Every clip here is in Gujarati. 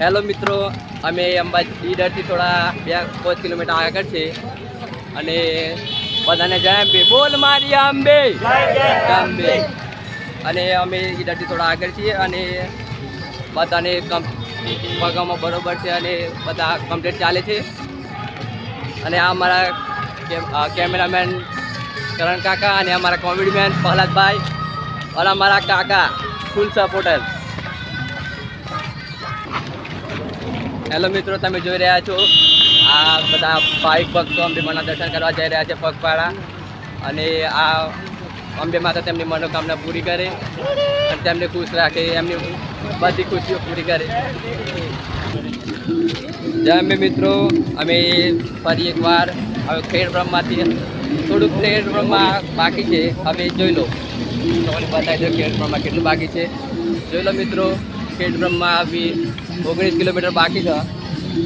હેલો મિત્રો, અમે અંબાજી ઈડરથી થોડા બે પાંચ કિલોમીટર આગળ છે. અને બધાને જય અંબે. બોલ મારી અંબે. અંબે. અને અમે ઈડરથી થોડા આગળ છીએ અને બધાને પગામાં બરોબર છે અને બધા કમ્પ્લીટ ચાલે છે. અને આ અમારા કેમેરામેન કરણ કાકા અને અમારા કોમેડીમેન પ્રહલાદભાઈ અને અમારા કાકા ફૂલ સપોર્ટર હેલો મિત્રો, તમે જોઈ રહ્યા છો આ બધા ભાઈ ભક્તો અંબેમાના દર્શન કરવા જઈ રહ્યા છે પગપાળા. અને આ અંબે માતા તેમની મનોકામના પૂરી કરે અને તેમને ખુશ રાખે, એમની બધી ખુશીઓ પૂરી કરે. જય અંબે મિત્રો, અમે ફરી એકવાર હવે ખેડ બ્રહ્માથી થોડુંક ખેડ બ્રહ્મા બાકી છે, હવે જોઈ લો. તમને બતાવી દો ખેડ બ્રહ્મા કેટલું બાકી છે. જોઈ લો મિત્રો ખેડ બ્રહ્મા બી ઓગણીસ કિલોમીટર બાકી છે.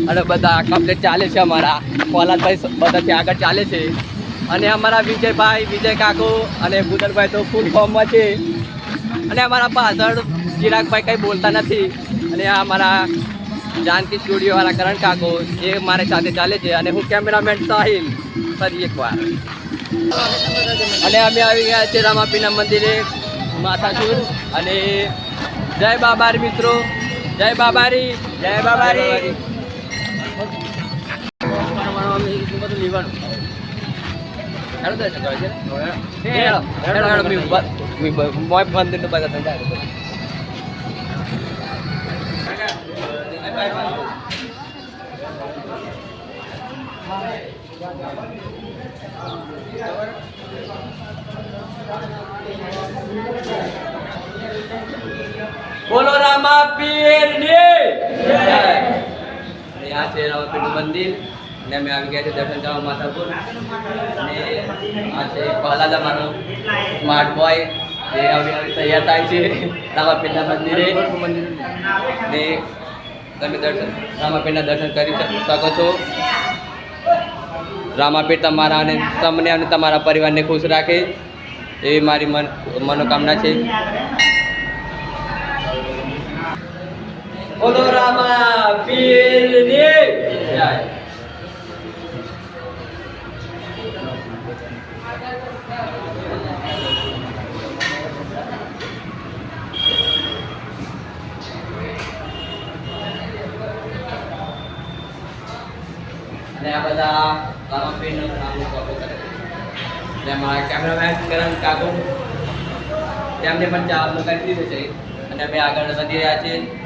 અને બધા કમ્પ્લીટ ચાલે છે અમારા. કોલાદભાઈ બધાથી આગળ ચાલે છે. અને અમારા વિજયભાઈ, વિજય કાકો અને ભૂતરભાઈ તો ફૂલ ફોર્મમાં છે. અને અમારા પાછળ ચિરાગભાઈ કંઈ બોલતા નથી. અને આ અમારા જાનકી સ્ટુડિયોવાળા કરણ કાકો, એ મારી સાથે ચાલે છે. અને હું કેમેરામેન સાહિલ, ફરી એકવાર. અને અમે આવી ગયા છે રામાપીના મંદિરે, માથાસુર. અને જય બાબારી મિત્રો જય બાબારી જય બાબારી હેલો દર્શન બોલો રામા પીરની આ છે રામાપીરનું મંદિર. અને અમે આવી ગયા છે દર્શન કરવા માથાપુર અને આ છે પહેલા અમારો સ્માર્ટ બોય જે હવે તૈયાર થાય છે રામાપીરના મંદિરે. ને તમે દર્શન રામાપીરના દર્શન કરી શકો છો. રામાપીર તમારા અને તમને અને તમારા પરિવારને ખુશ રાખે. એવી મારી મન મનોકામના છે. બોલો રામા અને આ બધા રામાપીરનું નામ સ્વાગત કરે અને અમારા કેમેરામેન કરણ કાકુ તેમને પણ ચાલુ કરી દીધું છે. અને અમે આગળ વધી રહ્યા છીએ.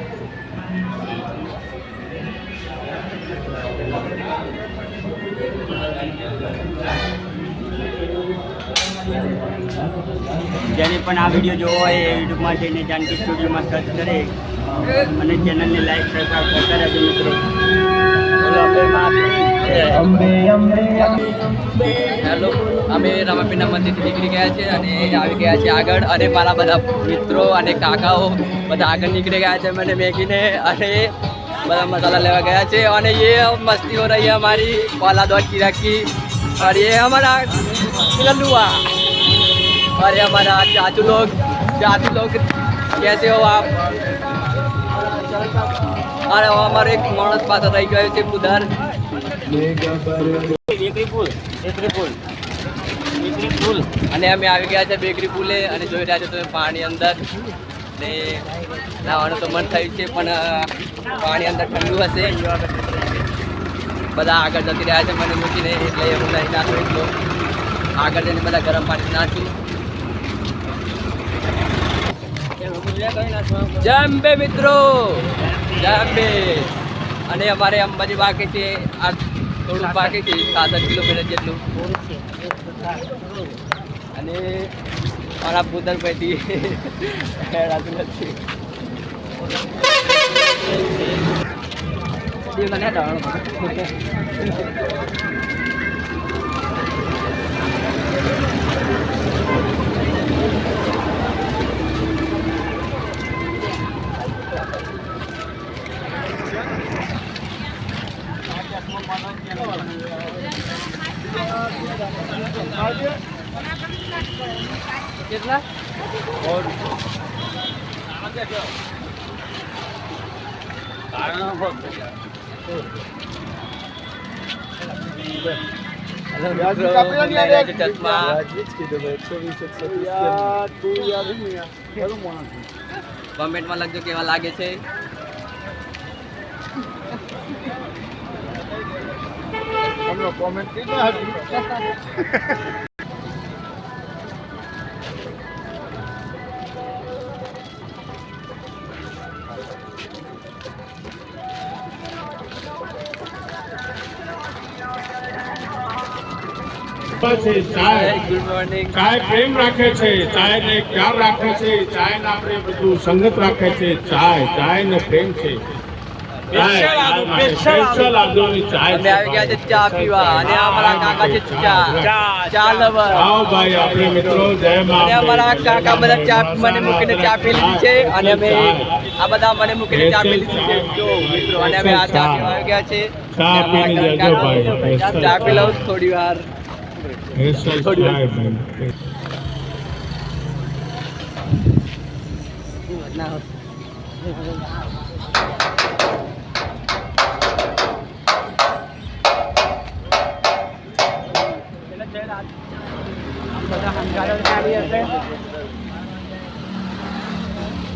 જેને પણ આ વીડિયો જોવો હોય એ યુટ્યુબમાં જઈને જાનકી સ્ટુડિયોમાં સર્ચ કરે અને ચેનલને લાઈક સબસ્ક્રાઈબ કરતા રહેજો મિત્રો. અભય મહારાજ હેલો અમે રામાપીરના મંદિરથી નીકળી ગયા છે અને આવી ગયા છે આગળ અને મારા બધા મિત્રો અને કાકાઓ બધા આગળ નીકળી ગયા છે મને મેગીને અને બધા મસાલા લેવા ગયા છે અને એ મસ્તી હો રહી है हमारी कोला दौड़ की रखी और ये हमारा लल्लुआ और ये हमारा चाचू लोग चाचू लोग कैसे हो आप अरे वो हमारे एक माणस पास રહી ગયો છે ઉધર અને અમે આવી ગયા છે બેકરી પુલે અને જોઈ રહ્યા છો તમે પાણી અંદર. ને નાવાનું તો મન થયું છે, પણ પાણી અંદર ઠંડુ હશે. બધા આગળ જતી રહ્યા છે મને મૂકીને, એટલે હું નહીં નાખું એટલો. આગળ જઈને બધા ગરમ પાણી નાખ્યું જમ્બે મિત્રો જમ્બે અને અમારે અંબાજી બાકી છે, આ થોડું પાકે છે સાત કિલોમીટર જેટલું. અને મારા પુતરભાઈથી હેરાતું નથી. દિવસ ને છે કોમેન્ટમાં લખજો કેવા લાગે છે. કોમેન્ટ ચાય પ્રેમ રાખે છે ચાય ને પ્યાર રાખે છે ચાય ને આપણે બધું સંગત રાખે છે ચાય ચાય ને પ્રેમ છે. ચાય ચાય માટે special આગળની ચાય અમે આવી ગયા છે ચા પીવા અને આ અમારા કાકા છે ચા. ચા લવર. આવો ભાઈ આપણે મિત્રો જય મા અને અમારા કાકા બધા ચા મને મૂકીને ચા પી લીધી છે અને આ બધા મને મૂકીને ચા પી છે. અને અમે આ ચા ગયા છે ચા પીને જજો ભાઈ. ચા પી લઉં થોડી વાર.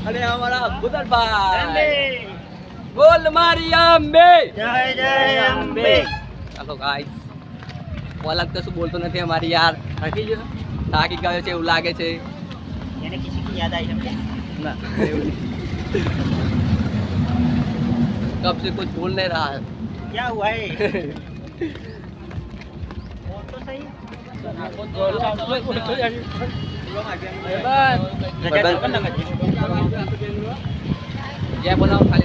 અને અમારા બુદરભાઈ બોલ મારી અંબે જય જય અંબે ચાલો ગાઈસ બોલક તો શું બોલતો નથી અમારી યાર થાકી ગયો થાકી ગયો છે એવું લાગે છે એને કિસી કી યાદ આવી સમજે ના એવું નહીં. कब से कुछ बोल नहीं रहा है क्या हुआ है बोल तो सही जय बोलाओ खाली